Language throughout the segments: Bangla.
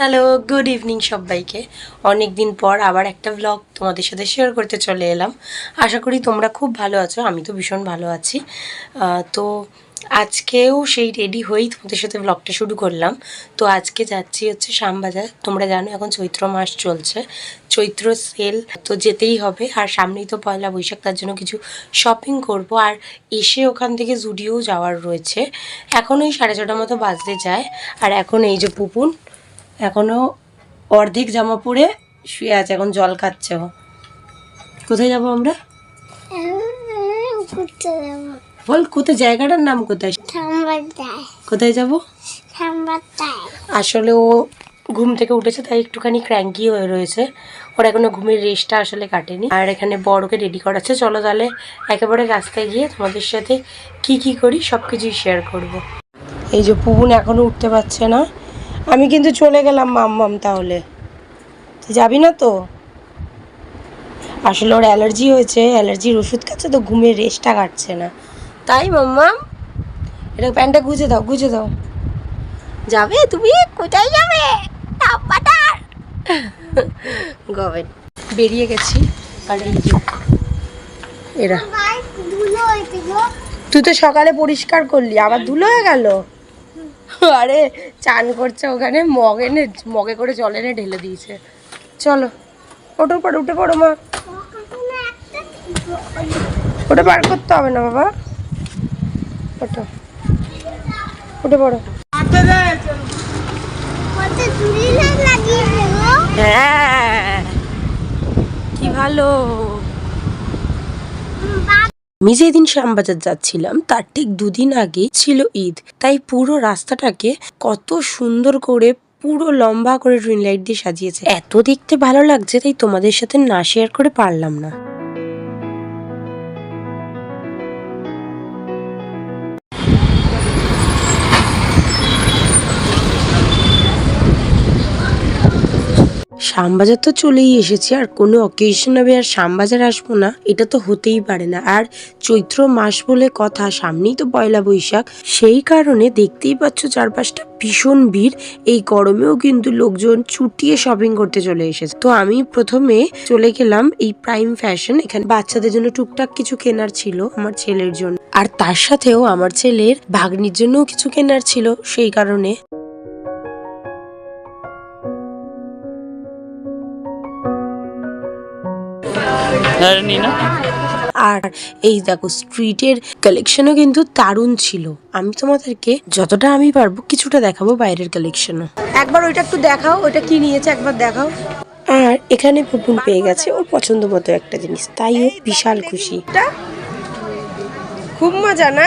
হ্যালো গুড ইভিনিং সবাইকে। অনেক দিন পর আবার একটা ব্লগ তোমাদের সাথে শেয়ার করতে চলে এলাম। আশা করি তোমরা খুব ভালো আছো, আমি তো ভীষণ ভালো আছি। তো আজকেও সেই রেডি হয়েই তোমাদের সাথে ব্লগটা শুরু করলাম। তো আজকে যাচ্ছি হচ্ছে শ্যামবাজার। তোমরা জানো এখন চৈত্র মাস চলছে। চৈত্র সেল তো যেতেই হবে। আর সামনেই তো পয়লা বৈশাখ, তার জন্য কিছু শপিং করব। আর এসে ওখান থেকে জুডিও যাওয়ার রয়েছে। এখন ওই সাড়ে ছটার মতো বাজতে যায়। আর এখন এই যে পুপুন এখনও অর্ধেক জামা পরে শুয়ে আছে, এখন জল খাচ্ছে ও। কোথায় যাব আমরা? বল, কোথায়, জায়গাটার নাম কোথায়? কোথায় যাব? আসলে ও ঘুম থেকে উঠেছে, তাই একটুখানি ক্র্যাঙ্কি হয়ে রয়েছে। ওর এখনও ঘুমের রেস্টটা আসলে কাটেনি। আর এখানে বড়কে রেডি করাচ্ছে চলো তাহলে একেবারে রাস্তায় গিয়ে তোমাদের সাথে কি কি করি সব কিছুই শেয়ার করব। এই যে পুবুন এখনও উঠতে পারছে না। আমি কিন্তু চলে গেলাম মাম্মাম তাহলে। তুই যাবি না তো? আসলে ওর অ্যালার্জি হয়েছে অ্যালার্জির ওষুধ খাচ্ছে তো ঘুমের রেস্টটা কাটছে না। তাই মাম্মাম এটা প্যান্টটা গুজে দাও গুজে দাও। যাবে তুমি? কোথায় যাবে? গভেন বেরিয়ে গেছি। আর এই যে এরা তুই তো সকালে পরিষ্কার করলি আবার ধুলো হয়ে গেল? আরে, চান করছে ওখানে, মগ এনে, মগে করে জল এনে ঢেলে দিয়েছে। চলো ওটো পড়ো, উঠে পড়ো মা। ওটা বার করতে হবে না বাবা। ওটো উঠে পড়ো। হ্যাঁ। কি ভালো। আমি যেদিন শ্যামবাজার যাচ্ছিলাম, তার ঠিক দুদিন আগে ছিল ঈদ। তাই পুরো রাস্তাটাকে কত সুন্দর করে, পুরো লম্বা করে ট্রেন লাইট দিয়ে সাজিয়েছে। এত দেখতে ভালো লাগছে, তাই তোমাদের সাথে না শেয়ার করে পারলাম না। শ্যামবাজার তো চলেই এসেছি, আর কোনো অকেশন হবে আর শ্যামবাজার আসব না, এটা তো হতেই পারে না। আর চৈত্র মাস বলে কথা, সামনেই তো পয়লা বৈশাখ, সেই কারণে দেখতেই পাচ্ছ চারপাশটা ভীষণ ভিড়, এই গরমেও কিন্তু লোকজন ছুটিয়ে শপিং করতে চলে এসেছে। তো আমি প্রথমে চলে গেলাম এই প্রাইম ফ্যাশন এখানে বাচ্চাদের জন্য টুকটাক কিছু কেনার ছিল আমার ছেলের জন্য। আর তার সাথেও আমার ছেলের ভাগ্নির জন্যও কিছু কেনার ছিল, সেই কারণে। আর এই দেখো স্ট্রিটের কালেকশনও কিন্তু দারুণ ছিল। আমি তোমাদেরকে যতটা আমি পারব কিছুটা দেখাবো বাইরের কালেকশনও একবার ওইটা একটু দেখাও ওইটা কি নিয়েছে একবার দেখাও। আর এখানে পুপুন পেয়ে গেছে ওর পছন্দ মতো একটা জিনিস তাই ও বিশাল খুশি। খুব মজা না?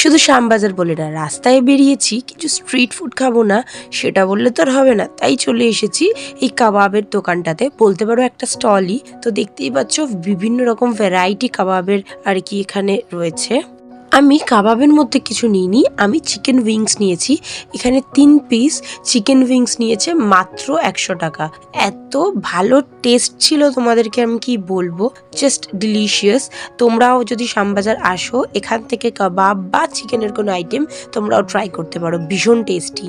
শুধু শ্যামবাজার বলে না, রাস্তায় বেরিয়েছি, কিছু স্ট্রিট ফুড খাব না, সেটা বললে তো আর হবে না। তাই চলে এসেছি এই কাবাবের দোকানটাতে। বলতে পারো একটা স্টলই তো দেখতেই পাচ্ছ, বিভিন্ন রকম ভ্যারাইটি কাবাবের আর কি এখানে রয়েছে। আমি কাবাবের মধ্যে কিছু নিইনি, আমি চিকেন উইংস নিয়েছি। এখানে তিন পিস চিকেন উইংস নিয়েছে, মাত্র একশো টাকা। এত ভালো টেস্ট ছিল তোমাদেরকে আমি কি বলব? জাস্ট ডিলিশিয়াস তোমরাও যদি শ্যামবাজার আসো, এখান থেকে কাবাব বা চিকেনের কোনো আইটেম তোমরাও ট্রাই করতে পারো। ভীষণ টেস্টি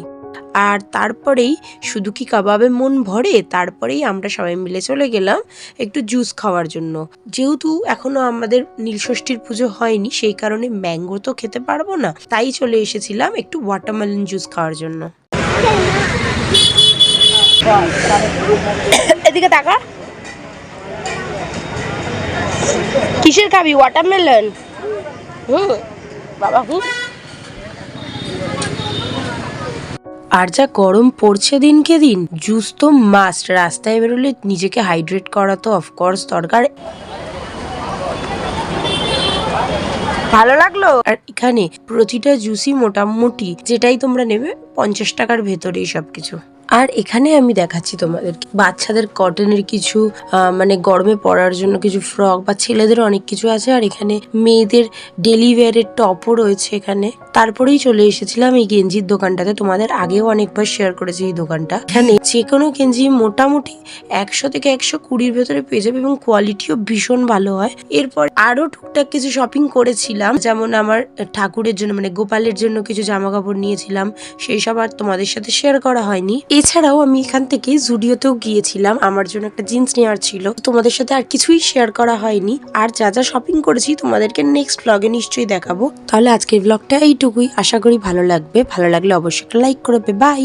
আর তারপরেই শুধু কি কাবাবে মন ভরে তারপরেই আমরা সবাই মিলে চলে গেলাম একটু জুস খাওয়ার জন্য। যেহেতু এখনও আমাদের নীলষষ্ঠীর পুজো হয়নি সেই কারণে ম্যাঙ্গো তো খেতে পারব না তাই চলে এসেছিলাম একটু ওয়াটারমেলন জুস খাওয়ার জন্য। এদিকে তাকা। কিসের খাবি? ওয়াটারমেলন হুম। বাবা হুম। আর যা গরম পড়ছে দিনকে দিন জুস তো মাস্ট রাস্তায় বেরোলে নিজেকে হাইড্রেট করা তো অফকোর্স দরকার। ভালো লাগল? আর এখানে প্রতিটা জুসি মোটামুটি যেটাই তোমরা নেবে, পঞ্চাশ টাকার ভেতরেই সবকিছু। আর এখানে আমি দেখাচ্ছি তোমাদের বাচ্চাদের কটনের কিছু মানে গরমে পরার জন্য কিছু ফ্রক বা ছেলেদের অনেক কিছু আছে। আর এখানে মেয়েদের ডেলি ওয়্যারের টপও রয়েছে এখানে। তারপরেই চলে এসেছিলাম এই গেঞ্জির দোকানটাতে। তোমাদের আগেও অনেকবার শেয়ার করেছি এই দোকানটা। এখানে যে কোনো গেঞ্জি মোটামুটি একশো থেকে একশো কুড়ির ভেতরে পেয়ে যাবে এবং কোয়ালিটিও ভীষণ ভালো হয়। এরপর আরও টুকটাক কিছু শপিং করেছিলাম। যেমন আমার ঠাকুরের জন্য মানে গোপালের জন্য কিছু জামা কাপড় নিয়েছিলাম। সেই সব আর তোমাদের সাথে শেয়ার করা হয়নি। এছাড়াও আমি এখান থেকে জুডিওতেও গিয়েছিলাম। আমার জন্য একটা জিন্স নেওয়ার ছিল। তোমাদের সাথে আর কিছুই শেয়ার করা হয়নি। আর যা যা শপিং করেছি তোমাদেরকে নেক্সট ব্লগে নিশ্চয়ই দেখাবো। তাহলে আজকের ব্লগটা এইটুকুই। আশা করি ভালো লাগবে। ভালো লাগলে অবশ্যই একটা লাইক করবে বাই